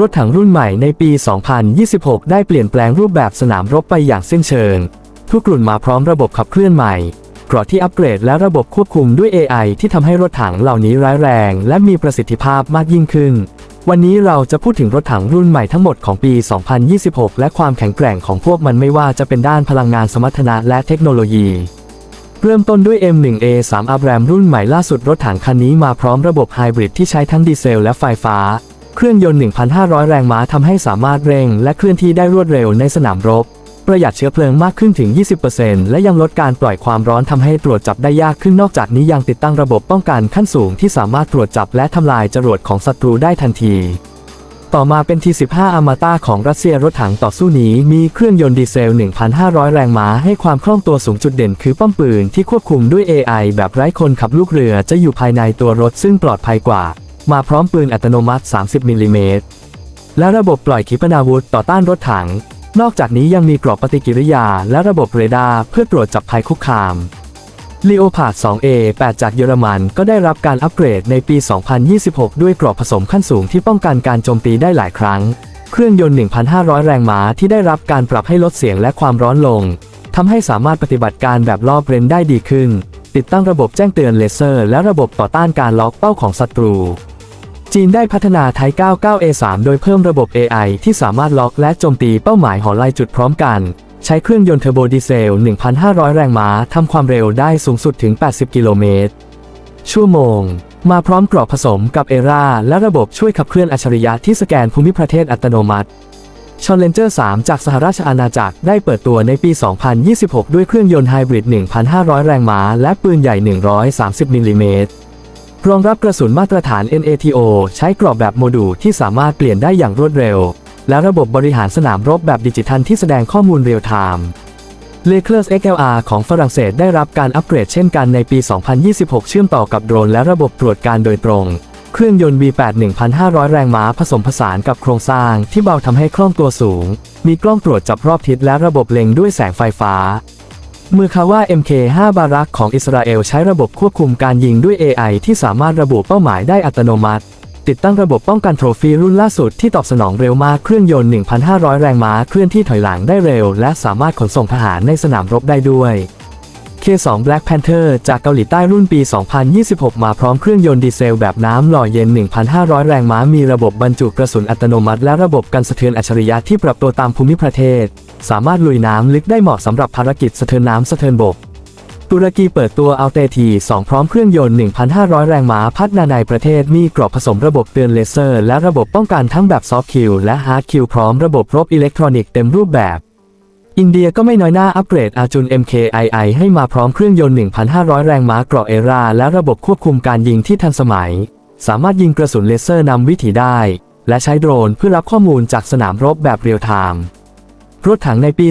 รถถังรุ่นใหม่ในปี 2026 ได้เปลี่ยนแปลงรูปแบบสนามรบไปอย่างสิ้นเชิง ทุกรุ่นมาพร้อมระบบขับเคลื่อนใหม่กราะที่อัปเกรดและระบบควบคุมด้วย AI ที่ทำให้รถถังเหล่านี้ร้ายแรง และมีประสิทธิภาพมากยิ่งขึ้น วันนี้เราจะพูดถึงรถถังรุ่นใหม่ทั้งหมดของปี 2026 และความแข็งแกร่งของพวกมันไม่ว่าจะเป็นด้านพลังงานสมรรถนะและเทคโนโลยีเริ่มต้นด้วย M1A3 Abram รุ่นใหม่ล่าสุดรถถังคันนี้มาพร้อมระบบไฮบริดที่ใช้ทั้งดีเซลและไฟฟ้า เครื่องยนต์ 1,500 แรงม้าทำให้สามารถเร่งและเคลื่อนที่ได้รวดเร็วในสนามรบ ประหยัดเชื้อเพลิงมากขึ้นถึง 20%และยังลดการปล่อยความร้อนทำให้ตรวจจับได้ยากขึ้นนอกจากนี้ยังติดตั้งระบบป้องกันขั้นสูงที่สามารถตรวจจับและทำลายจรวดของศัตรูได้ทันทีต่อมาเป็น T15 อมาตาของรัสเซียรถถังต่อสู้นี้ มีเครื่องยนต์ดีเซล 1,500 แรงม้าให้ความคล่องตัวสูงจุดเด่นคือป้อมปืนที่ควบคุมด้วย AI แบบไร้คนขับลูกเรือจะอยู่ภายในตัวรถซึ่งปลอดภัยกว่า มาพร้อมปืนอัตโนมัติ 30 มิลลิเมตร และระบบปล่อยขีปนาวุธต่อต้านรถถัง นอกจากนี้ยังมีกรอบปฏิกิริยาและระบบเรดาร์เพื่อตรวจจับภัยคุกคาม Leopard 2A 8 จากเยอรมันก็ได้รับการอัปเกรดในปี 2026 ด้วยกรอบผสมขั้นสูงที่ป้องกันการโจมตีได้หลายครั้ง เครื่องยนต์ 1,500 แรงม้าที่ได้รับการปรับให้ลดเสียงและความร้อนลง ทำให้สามารถปฏิบัติการแบบรอบเรนได้ดีขึ้น ติดตั้งระบบแจ้งเตือนเลเซอร์ และระบบต่อต้านการล็อกเป้าของศัตรู จีนได้พัฒนาไท 99A3 โดยเพิ่มระบบ AI ที่สามารถล็อกและโจมตีเป้าหมายหอไลจุดพร้อมกัน ใช้เครื่องยนต์เทอร์โบดีเซล 1,500 แรงม้าทำความเร็วได้สูงสุดถึง 80 กิโลเมตร ชั่วโมง มาพร้อมกรอบผสมกับเอราและระบบช่วยขับเคลื่อนอัจฉริยะที่สแกนภูมิประเทศอัตโนมัติชอนเลนเจอร์3จากสหราชอาณาจักรได้เปิดตัวในปี 2026 ด้วยเครื่องยนต์ไฮบริด 1,500 แรงม้าและปืนใหญ่ 130 มิลลิเมตร รองรับกระสุนมาตรฐาน NATO ใช้กรอบแบบโมดูลที่สามารถเปลี่ยนได้อย่างรวดเร็ว และระบบบริหารสนามรบแบบดิจิทัลที่แสดงข้อมูลเรียลไทม์เลเคอร์ XLR ของฝรั่งเศสได้รับการอัปเกรดเช่นกันในปี 2026 เชื่อมต่อกับโดรนและระบบตรวจการโดยตรง เครื่องยนต์ V8 1,500 แรงม้าผสมผสานกับโครงสร้างที่เบาทำให้คล่องตัวสูง มีกล้องตรวจจับรอบทิศและระบบเล็งด้วยแสงไฟฟ้า มือคาว่า MK5 บารักของอิสราเอลใช้ระบบควบคุมการยิงด้วย AI ที่สามารถระบุเป้าหมายได้อัตโนมัติ ติดตั้งระบบป้องกันโทรฟีรุ่นล่าสุดที่ตอบสนองเร็วมากเครื่องยนต์ 1,500 แรงม้าเคลื่อนที่ถอยหลังได้เร็ว และสามารถขนส่งทหารในสนามรบได้ด้วย K2 Black Panther จากเกาหลีใต้รุ่นปี 2026 มาพร้อมเครื่องยนต์ดีเซลแบบน้ำหล่อเย็น 1,500 แรงม้ามีระบบบรรจุกระสุนอัตโนมัติ และระบบกันสะเทือนอัจฉริยะที่ปรับตัวตามภูมิประเทศ สามารถลุยน้ำลึกได้เหมาะสำหรับภารกิจสะเทินน้ำสะเทินบก ตุรกีเปิดตัวอัลเตที2พร้อมเครื่องยนต์ 1,500 แรงม้าพัฒนาในประเทศมีกรอบผสมระบบเตือนเลเซอร์ และระบบป้องกันทั้งแบบซอฟต์คิวและฮาร์ดคิวพร้อมระบบรบอิเล็กทรอนิกส์เต็มรูปแบบอินเดียก็ไม่น้อยหน้าอัปเกรดอาจุน MKII ให้มาพร้อมเครื่องยนต์ 1,500 แรงม้าเกราะเอราและระบบควบคุมการยิงที่ทันสมัย สามารถยิงกระสุนเลเซอร์นำวิถีได้ และใช้โดรนเพื่อรับข้อมูลจากสนามรบแบบเรียลไทม์ รถถังในปี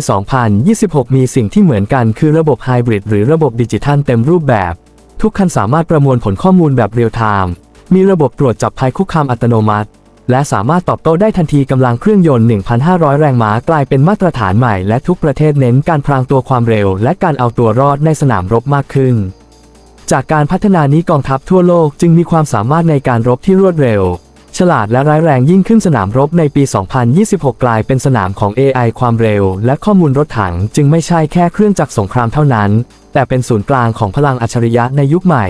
2026 มีสิ่งที่เหมือนกันคือระบบไฮบริดหรือระบบดิจิทัลเต็มรูปแบบ ทุกคันสามารถประมวลผลข้อมูลแบบเรียลไทม์มีระบบตรวจจับภัยคุกคามอัตโนมัติ และสามารถตอบโต้ได้ทันทีกำลังเครื่องยนต์ 1,500 แรงม้ากลายเป็นมาตรฐานใหม่และทุกประเทศเน้นการพรางตัวความเร็ว และการเอาตัวรอดในสนามรบมากขึ้น จากการพัฒนานี้กองทัพทั่วโลกจึงมีความสามารถในการรบที่รวดเร็ว ฉลาดและร้ายแรงยิ่งขึ้นสนามรบในปี 2026 กลายเป็นสนามของ AI ความเร็ว และข้อมูลรถถังจึงไม่ใช่แค่เครื่องจักรสงครามเท่านั้น แต่เป็นศูนย์กลางของพลังอัจฉริยะในยุคใหม่